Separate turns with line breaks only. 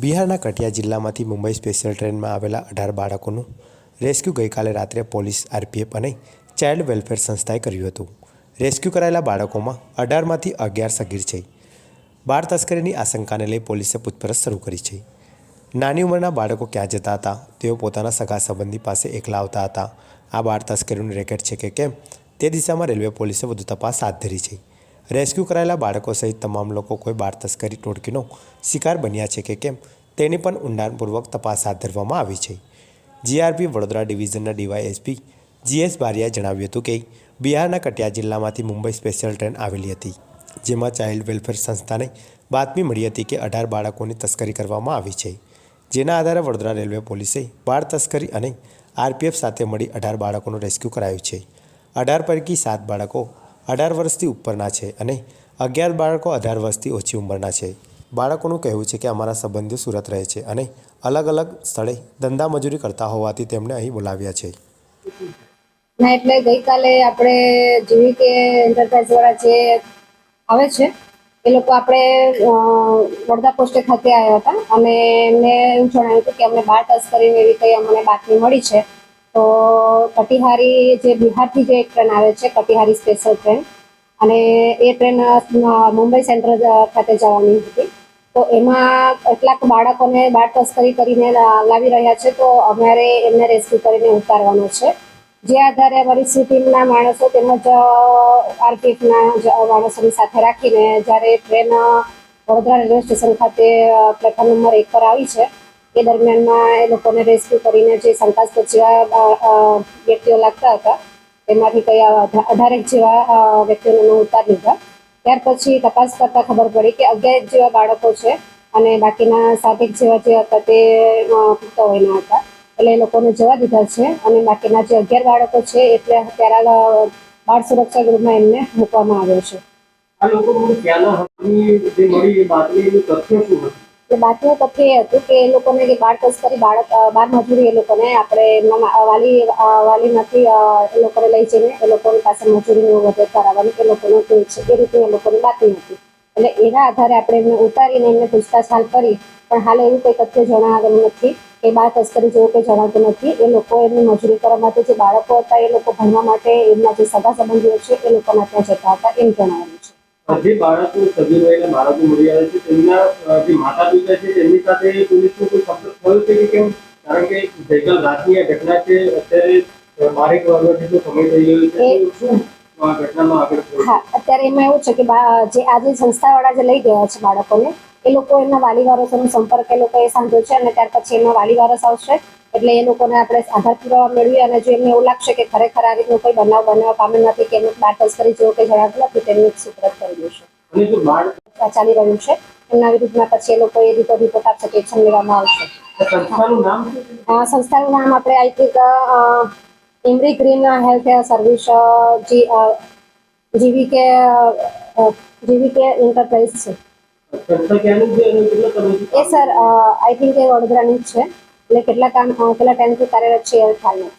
બિહારના કટિયા જિલ્લામાંથી મુંબઈ સ્પેશિયલ ટ્રેનમાં આવેલા અઢાર બાળકોનું રેસ્ક્યુ ગઈકાલે રાત્રે પોલીસ, આરપીએફ અને ચાઇલ્ડ વેલફેર સંસ્થાએ કર્યું હતું. રેસ્ક્યુ કરાયેલા બાળકોમાં અઢારમાંથી અગિયાર સગીર છે. બાળ તસ્કરીની આશંકાને લઈ પોલીસે પૂછપરછ શરૂ કરી છે. નાની ઉંમરના બાળકો ક્યાં જતા હતા? તેઓ પોતાના સગા સંબંધી પાસે એકલા આવતા હતા. આ બાળ તસ્કરીનું રેકેટ છે કે કેમ? તે દિશામાં રેલવે પોલીસે વધુ તપાસ હાથ ધરી છે. રેસ્ક્યુ કરાયેલા બાળકો સહિત તમામ લોકો કોઈ બાળ તસ્કરી ટોળકીનો શિકાર બન્યા છે કે કેમ, તેની પણ ઊંડાણપૂર્વક તપાસ હાથ ધરવામાં આવી છે. જીઆરપી વડોદરા ડિવિઝનના ડીવાયએસપી જીએસ બારિયાએ જણાવ્યું હતું કે, બિહારના કટિયા જિલ્લામાંથી મુંબઈ સ્પેશિયલ ટ્રેન આવેલી હતી, જેમાં ચાઇલ્ડ વેલફેર સંસ્થાને બાતમી મળી હતી કે અઢાર બાળકોની તસ્કરી કરવામાં આવી છે. જેના આધારે વડોદરા રેલવે પોલીસે બાળ તસ્કરી અને આરપીએફ સાથે મળી અઢાર બાળકોનું રેસ્ક્યુ કરાયું છે. અઢાર પૈકી સાત બાળકો અઢાર વર્ષથી ઉપરના છે અને અગિયાર બાળકો અઢાર વર્ષથી ઓછી ઉંમરના છે. બાળકોનું કહેવું છે કે અમારા સંબંધીઓ સુરત રહે છે અને અલગ અલગ સ્થળે ધંધા મજૂરી કરતા હોવાથી તેમને અહીં બોલાવ્યા છે.
ના, એટલે ગઈકાલે આપણે જેવી કે એન્ટરપ્રાઇઝ વાળા જે આવે છે, એ લોકો આપણે વડદા પોસ્ટે ખાતે આવ્યા હતા અને એમને એવું જણાવ્યું હતું કે અમને બાર તસ્કરીને એવી કંઈ અમને બાતમી મળી છે. તો કટિહારી જે બિહારથી જે એક ટ્રેન આવે છે, કટિહારી સ્પેશિયલ ટ્રેન અને એ ટ્રેન મુંબઈ સેન્ટ્રલ ખાતે જવાની હતી. તો એમાં કેટલાક બાળકોને બાળ તસ્કરી કરીને લાવી રહ્યા છે, તો અમારે એમને રેસ્ક્યુ કરીને ઉતારવાનો છે. જે આધારે અમારી સી માણસો તેમજ આરપીએફના માણસોની સાથે રાખીને જ્યારે ટ્રેન વડોદરા રેલવે સ્ટેશન ખાતે પ્લેટફોર્મ નંબર એક પર આવી છે એ દરમિયાનમાં એ લોકોને રેસ્ક્યુ કરીને જે શંકાસ્પદ જેવા વ્યક્તિઓ લાગતા હતા, તેમાંથી અઢા- અઢારેક જેવા વ્યક્તિઓને ઉતારી લીધા. ત્યાર પછી તપાસ કરતા ખબર પડી કે અગિયાર જેવા બાળકો છે અને બાકીના સાતેક જેવા જે હતા તે પૂરતા વયના હતા. એટલે એ લોકોને જવા દીધા છે અને બાકીના જે અગિયાર બાળકો છે એટલે ત્યારે બાળ સુરક્ષા ગૃહમાં એમને મૂકવામાં આવ્યો છે.
આ લોકો ક્યાંના મળી એ બાતમી તથ્ય શું હતું?
એટલે બાતમી તથ્ય એ હતું કે એ લોકોને જે બાળ તસ્કરી બાળક બાળ મજૂરી એ લોકોને આપણે એમના વાલી વાલીમાંથી એ લોકોને લઈ જઈને એ લોકોની પાસે મજૂરીનું વધે કરાવવાનું એ લોકોનું તે છે. એ રીતે એ લોકોની બાકી હતી. એટલે એના આધારે આપણે એમને ઉતારીને એમને પૂછતાછ કરી, પણ હાલ એવું કંઈ તથ્ય જણાવેલું નથી કે બાળ તસ્કરી જેવું કંઈ જણાતું નથી. એ લોકો એમની મજૂરી કરવા માટે જે બાળકો હતા એ લોકો ભણવા માટે એમના જે સગા સંબંધીઓ છે એ લોકોના ત્યાં જતા હતા એમ જણાવેલું. છે
જે બાળકો સગીર વયના બાળકો મળી આવે છે તેમના જે માતા પિતા છે તેમની સાથે પોલીસનો કોઈ સંપર્ક થયો છે કે કેમ? કારણ કે ગઈકાલ રાતની આ ઘટના છે અત્યારે બારેક વાગ્યા જેટલો સમય થઈ ગયો છે શું
હા અત્યારે એમાં એવું છે કે જે આજે સંસ્થાવાળા જે લઈ ગયા છે બાળકોને એ લોકો એમના વાલી વારસોનો સંપર્ક એ લોકોએ સાંધ્યો છે અને ત્યાર પછી એમના વાલી વારસ આવશે. એટલે એ લોકોને આપણે આધાર પુરાવા મેળવી અને જો એમને એવું લાગશે કે ખરેખર આ રીતનો કોઈ બનાવ બનાવવા પામેલ નથી કે એમનું બાટસ કરી જેવું કંઈ જણાવ્યું નથી તેમની સુપ્રત કરી દઈશું. ચાલી રહ્યું છે એમના વિરુદ્ધમાં પછી એ લોકો એ રીતે રિપોર્ટ આપશે કે એક્શન લેવામાં આવશે.
સંસ્થાનું નામ
આપણે I think EMRI green health service G GVK GVK enterprise છે. એ સર આઈ થિંક એ વડોદરાની જ છે. એટલે કેટલા કામ કેટલા ટાઈમથી કાર્યરત છે એ ખ્યાલ નથી.